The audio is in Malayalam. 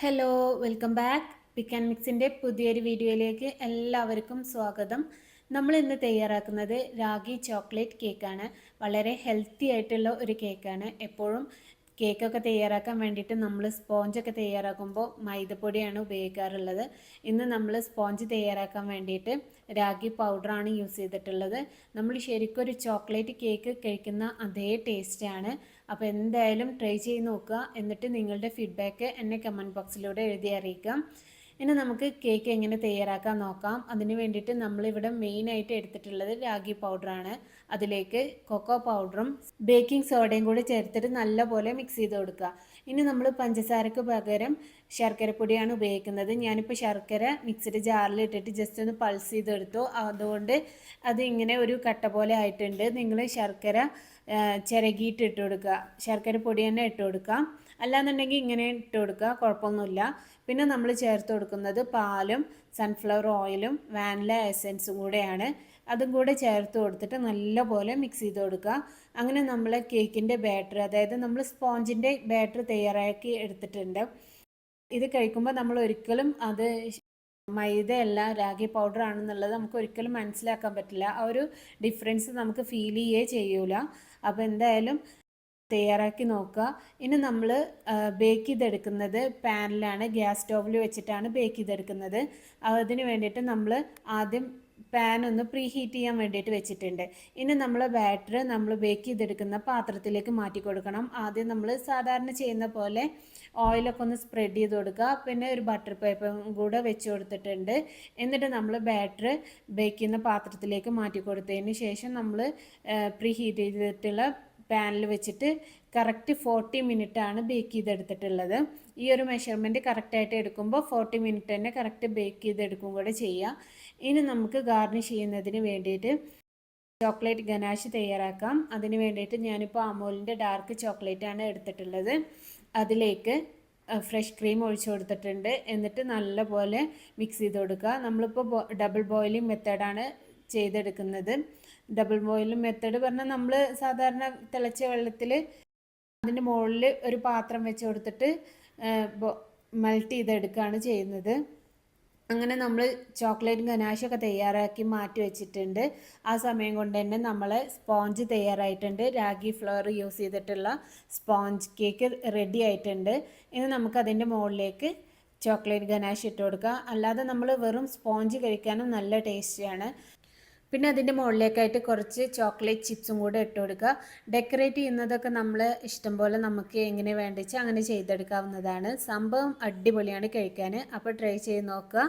Hello welcome back pick and മിക്സിന്റെ പുതിയൊരു വീഡിയോയിലേക്ക് എല്ലാവർക്കും സ്വാഗതം. നമ്മൾ ഇന്ന് തയ്യാറാക്കുന്നത് രാഗി ചോക്ലേറ്റ് കേക്കാണ്. വളരെ ഹെൽത്തി ആയിട്ടുള്ള ഒരു കേക്കാണ്. എപ്പോഴും കേക്കൊക്കെ തയ്യാറാക്കാൻ വേണ്ടിയിട്ട് നമ്മൾ സ്പോഞ്ചൊക്കെ തയ്യാറാക്കുമ്പോൾ മൈദപ്പൊടിയാണ് ഉപയോഗിക്കാറുള്ളത്. ഇന്ന് നമ്മൾ സ്പോഞ്ച് തയ്യാറാക്കാൻ വേണ്ടിയിട്ട് രാഗി പൗഡറാണ് യൂസ് ചെയ്തിട്ടുള്ളത്. നമ്മൾ ശരിക്കും ഒരു ചോക്ലേറ്റ് കേക്ക് കഴിക്കുന്ന അതേ ടേസ്റ്റാണ്. അപ്പോൾ എന്തായാലും ട്രൈ ചെയ്ത് നോക്കുക. എന്നിട്ട് നിങ്ങളുടെ ഫീഡ്ബാക്ക് എന്നെ കമന്റ് ബോക്സിലൂടെ എഴുതി അറിയിക്കാം. ഇനി നമുക്ക് കേക്ക് എങ്ങനെ തയ്യാറാക്കാൻ നോക്കാം. അതിന് വേണ്ടിയിട്ട് നമ്മളിവിടെ മെയിനായിട്ട് എടുത്തിട്ടുള്ളത് രാഗി പൗഡറാണ് അതിലേക്ക് കൊക്കോ പൗഡറും ബേക്കിംഗ് സോഡയും കൂടി ചേർത്തിട്ട് നല്ലപോലെ മിക്സ് ചെയ്ത് കൊടുക്കുക. ഇനി നമ്മൾ പഞ്ചസാരക്ക് പകരം ശർക്കരപ്പൊടിയാണ് ഉപയോഗിക്കുന്നത്. ഞാനിപ്പോൾ ശർക്കര മിക്സിഡ് ജാറിൽ ഇട്ടിട്ട് ജസ്റ്റ് ഒന്ന് പൾസ് ചെയ്തെടുത്തു. അതുകൊണ്ട് അത് ഇങ്ങനെ ഒരു കട്ട പോലെ ആയിട്ടുണ്ട്. നിങ്ങൾ ശർക്കര ചിരകിയിട്ട് ഇട്ട് കൊടുക്കുക. ശർക്കര പൊടി തന്നെ ഇട്ട് കൊടുക്കാം അല്ലാന്നുണ്ടെങ്കിൽ ഇങ്ങനെ ഇട്ട് കൊടുക്കുക. കുഴപ്പമൊന്നുമില്ല. പിന്നെ നമ്മൾ ചേർത്ത് കൊടുക്കുന്നത് പാലും സൺഫ്ലവർ ഓയിലും വാനില എസൻസും കൂടെയാണ്. അതും കൂടെ ചേർത്ത് കൊടുത്തിട്ട് നല്ലപോലെ മിക്സ് ചെയ്ത് കൊടുക്കുക. അങ്ങനെ നമ്മൾ കേക്കിന്റെ ബാറ്റർ അതായത് നമ്മൾ സ്പോഞ്ചിന്റെ ബാറ്റർ തയ്യാറാക്കി എടുത്തിട്ടുണ്ട്. ഇത് കഴിക്കുമ്പോൾ നമ്മൾ ഒരിക്കലും അത് മൈദയല്ല രാഗി പൗഡർ ആണെന്നുള്ളത് നമുക്ക് ഒരിക്കലും മനസ്സിലാക്കാൻ പറ്റില്ല. ആ ഒരു ഡിഫറൻസ് നമുക്ക് ഫീൽ ചെയ്യേ ചെയ്യൂല. അപ്പോൾ എന്തായാലും തയ്യാറാക്കി നോക്കുക. ഇനി നമ്മൾ ബേക്ക് ചെയ്തെടുക്കുന്നത് പാനിലാണ്. ഗ്യാസ് സ്റ്റോവിൽ വെച്ചിട്ടാണ് ബേക്ക് ചെയ്തെടുക്കുന്നത്. അതിന് വേണ്ടിയിട്ട് നമ്മൾ ആദ്യം പാൻ ഒന്ന് പ്രീ ഹീറ്റ് ചെയ്യാൻ വേണ്ടിയിട്ട് വെച്ചിട്ടുണ്ട്. ഇനി നമ്മൾ ബാറ്റർ നമ്മൾ ബേക്ക് ചെയ്തെടുക്കുന്ന പാത്രത്തിലേക്ക് മാറ്റി കൊടുക്കണം. ആദ്യം നമ്മൾ സാധാരണ ചെയ്യുന്ന പോലെ ഓയിലൊക്കെ ഒന്ന് സ്പ്രെഡ് ചെയ്ത് കൊടുക്കുക. പിന്നെ ഒരു ബട്ടർ പേപ്പറും കൂടെ വെച്ച് കൊടുത്തിട്ടുണ്ട്. എന്നിട്ട് നമ്മൾ ബാറ്റർ ബേക്ക് ചെയ്യുന്ന പാത്രത്തിലേക്ക് മാറ്റി കൊടുത്തതിന് ശേഷം നമ്മൾ പ്രീ ഹീറ്റ് ചെയ്തിട്ടുള്ള പാനിൽ വെച്ചിട്ട് കറക്റ്റ് ഫോർട്ടി മിനിറ്റാണ് ബേക്ക് ചെയ്തെടുത്തിട്ടുള്ളത്. ഈ ഒരു മെഷർമെന്റ് കറക്റ്റായിട്ട് എടുക്കുമ്പോൾ ഫോർട്ടി മിനിറ്റ് തന്നെ കറക്റ്റ് ബേക്ക് ചെയ്തെടുക്കും കൂടെ ചെയ്യുക ഇനി നമുക്ക് ഗാർണിഷ് ചെയ്യുന്നതിന് വേണ്ടിയിട്ട് ചോക്ലേറ്റ് ഗനാഷ് തയ്യാറാക്കാം. അതിന് വേണ്ടിയിട്ട് ഞാനിപ്പോൾ അമൂലിന്റെ ഡാർക്ക് ചോക്ലേറ്റ് ആണ് എടുത്തിട്ടുള്ളത്. അതിലേക്ക് ഫ്രഷ് ക്രീം ഒഴിച്ചു കൊടുത്തിട്ടുണ്ട്. എന്നിട്ട് നല്ലപോലെ മിക്സ് ചെയ്ത് കൊടുക്കുക. നമ്മളിപ്പോൾ ഡബിൾ ബോയിലിംഗ് മെത്തേഡാണ് ചെയ്തെടുക്കുന്നത്. ഡബിൾ ബോയിലിംഗ് മെത്തേഡ് പറഞ്ഞാൽ നമ്മൾ സാധാരണ തിളച്ച വെള്ളത്തിൽ അതിന്റെ മുകളിൽ ഒരു പാത്രം വെച്ച് കൊടുത്തിട്ട് മെൽറ്റ് ചെയ്തെടുക്കുകയാണ് ചെയ്യുന്നത്. അങ്ങനെ നമ്മൾ ചോക്ലേറ്റ് ഗനാശൊക്കെ തയ്യാറാക്കി മാറ്റി വെച്ചിട്ടുണ്ട്. ആ സമയം കൊണ്ട് തന്നെ നമ്മൾ സ്പോഞ്ച് തയ്യാറായിട്ടുണ്ട്. രാഗി ഫ്ലവർ യൂസ് ചെയ്തിട്ടുള്ള സ്പോഞ്ച് കേക്ക് റെഡി ആയിട്ടുണ്ട്. ഇനി നമുക്കതിന്റെ മുകളിലേക്ക് ചോക്ലേറ്റ് ഗനാശ് ഇട്ട് കൊടുക്കുക അല്ലാതെ നമ്മൾ വെറും സ്പോഞ്ച് കഴിക്കാനും നല്ല ടേസ്റ്റിയാണ്. പിന്നെ അതിന്റെ മുകളിലേക്കായിട്ട് കുറച്ച് ചോക്ലേറ്റ് ചിപ്സും കൂടെ ഇട്ട് കൊടുക്കുക. ഡെക്കറേറ്റ് ചെയ്യുന്നതൊക്കെ നമ്മൾ ഇഷ്ടം പോലെ നമുക്ക് എങ്ങനെ വേണ്ടിച്ച് അങ്ങനെ ചെയ്തെടുക്കാവുന്നതാണ്. സംഭവം അടിപൊളിയാണ് കഴിക്കാൻ അപ്പോൾ ട്രൈ ചെയ്ത് നോക്കുക.